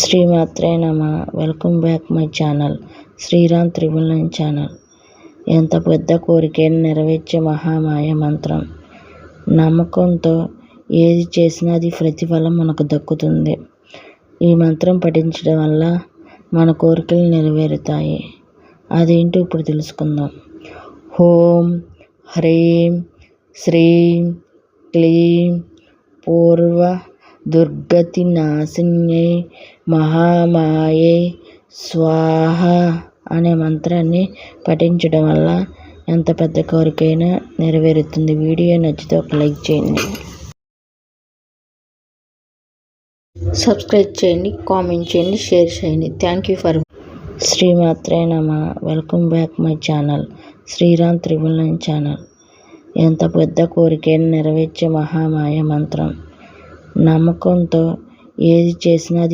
శ్రీమాత్రే నమ. Welcome back my channel Sriram triple nine channel. ఎంత పెద్ద కోరికను నెరవేర్చే మహామాయ మంత్రం. నమ్మకంతో ఏది చేసినా అది ప్రతిఫలం మనకు దక్కుతుంది. ఈ మంత్రం పఠించడం వల్ల మన కోరికలు నెరవేరుతాయి. అదేంటో ఇప్పుడు తెలుసుకుందాం. హోం హ్రీం శ్రీం క్లీం పూర్వ దుర్గతి నాశిన్యై మహామాయే స్వాహ అనే మంత్రాన్ని పఠించడం వల్ల ఎంత పెద్ద కోరికైనా నెరవేరుతుంది. వీడియో నచ్చితే ఒక లైక్ చేయండి. సబ్స్క్రైబ్ చేయండి కామెంట్ చేయండి షేర్ చేయండి. థ్యాంక్ యూ ఫర్ శ్రీమాత్రే నమ. Welcome back my channel Sriram triple nine channel. ఎంత పెద్ద కోరికైనా నెరవేర్చే మహామాయ మంత్రం. నమ్మకంతో ఏది చేసినా అది